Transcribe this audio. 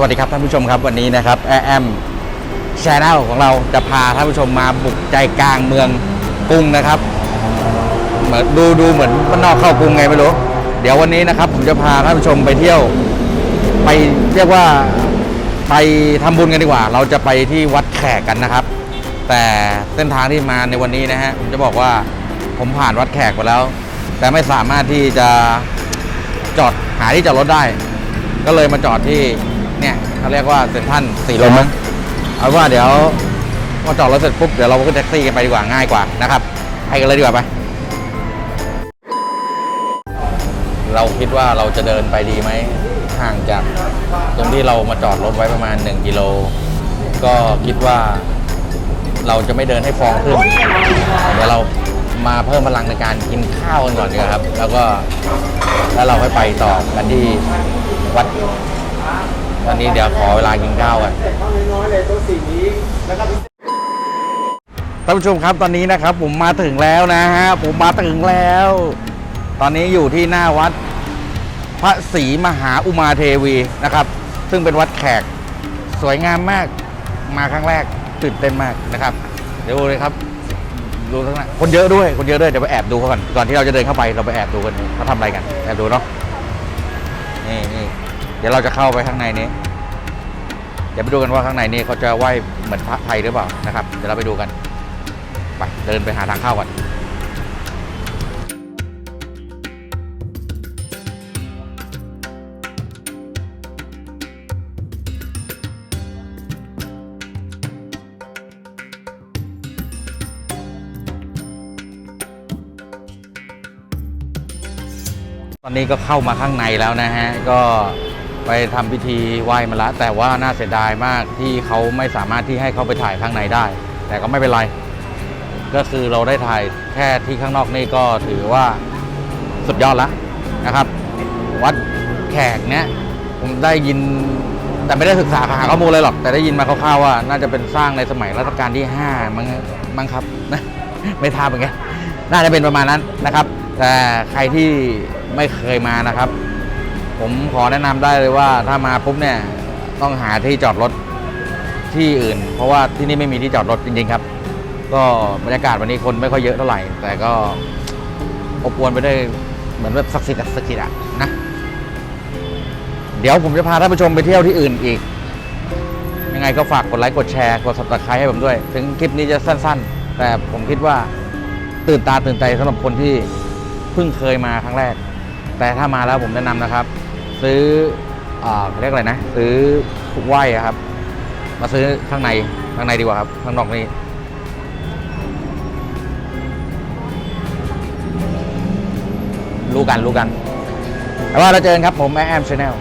สวัสดีครับท่านผู้ชมครับวันนี้นะครับแอมชแนลของเราจะพาท่านผู้ชมมาบุกใจกลางเมืองกรุงนะครับเหมือนดูดูเหมือนมันนอกเข้ากรุงไงไม่รู้เดี๋ยววันนี้นะครับผมจะพาท่านผู้ชมไปเที่ยว ไปเรียกว่าไปทำบุญกันดีกว่า เราจะไปที่วัดแขกกันนะครับ แต่เส้นทางที่มาในวันนี้นะฮะผมจะบอกว่าผมผ่านวัดแขกไปแล้ว แต่ไม่สามารถที่จะจอดหาที่จอดรถได้ ก็เลยมาจอดที่ เนี่ยเขาเรียกว่าเซ็นทรัลสีลมมั้งเอาว่าเดี๋ยวพอจอดรถเสร็จปุ๊บเดี๋ยวเราก็ขึ้นแท็กซี่กันไปดีกว่าง่ายกว่านะครับไปกันเลยดีกว่าไป เราคิดว่าเราจะเดินไปดีไหมห่างจากตรงที่เรามาจอดรถไว้ประมาณ 1กิโลก็คิดว่าเราจะไม่เดินให้ฟองขึ้น เดี๋ยวเรามาเพิ่มพลังในการกินข้าวกันก่อนดีกว่าครับ แล้วก็แล้วเราค่อยไปต่อกันที่วัด ตอนนี้เดี๋ยวขอเวลากินข้าวกันท่านผู้ชมครับตอนนี้นะครับ ผมมาถึงแล้วนะฮะผมมาถึงแล้ว ตอนนี้อยู่ที่หน้าวัดพระศรีมหาอุมาเทวีนะครับ ซึ่งเป็นวัดแขกสวยงามมากมาครั้งแรกตื่นเต้นมากนะครับ เดี๋ยวดูเลยครับดูทั้งนั้นคนเยอะด้วยคนเยอะด้วยเดี๋ยวไปแอบดูก่อนก่อนที่เราจะเดินเข้าไปเราไปแอบดูกันเขาทำอะไรกันแอบดูเนาะนี่นี่ เดี๋ยวเราจะเข้าไปข้างในนี้ เดี๋ยวไปดูกันว่าข้างในนี่เขาจะไหว้เหมือนพระไทยหรือเปล่านะครับ เดี๋ยวเราไปดูกันไปเดินไปหาทางเข้าก่อนตอนนี้ก็เข้ามาข้างในแล้วนะฮะ ก็ ไปทำพิธีไหว้มาล้วแต่ว่าน่าเสียดายมากที่เขาไม่สามารถที่ให้เขาไปถ่ายข้างในได้ แต่ก็ไม่เป็นไร ก็คือเราได้ถ่ายแค่ที่ข้างนอกนี่ก็ถือว่าสุดยอดแล้วนะครับ วัดแขกเนี้ยผมได้ยินแต่ไม่ได้ศึกษาหาข้อมูลเลยหรอก แต่ได้ยินมาคร่าวๆว่า น่าจะเป็นสร้างในสมัยรัชกาลที่ 5 มั้งมั้งครับนะไม่ทราบเหมือนกันน่าจะเป็นประมาณนั้นนะครับ แต่ใครที่ไม่เคยมานะครับ ผมขอแนะนำได้เลยว่าถ้ามาปุ๊บเนี่ยต้องหาที่จอดรถที่อื่น เพราะว่าที่นี่ไม่มีที่จอดรถจริงๆครับ ก็บรรยากาศวันนี้คนไม่ค่อยเยอะเท่าไหร่ แต่ก็อบอวลไปได้วยเหมือนแบบศักดิ์สิทธิ์อะศักดิ์สิทธิ์อะนะ เดี๋ยวผมจะพาท่านผู้ชมไปเที่ยวที่อื่นอีก ยังไงก็ฝากกดไลค์กดแชร์กด subscribe ให้ผมด้วย ถึงคลิปนี้จะสั้น ๆ แต่ผมคิดว่าตื่นตาตื่นใจสำหรับคนที่เพิ่งเคยมาครั้งแรก แต่ถ้ามาแล้วผมแนะนำนะครับ ซื้ออ่าเขาเรียกอะไรนะ ซื้อไหว้ครับ มาซื้อข้างในข้างในดีกว่าครับข้างนอกนี่รู้กันรู้กัน แต่ว่าเราเจอกันครับผมแอมชาแนล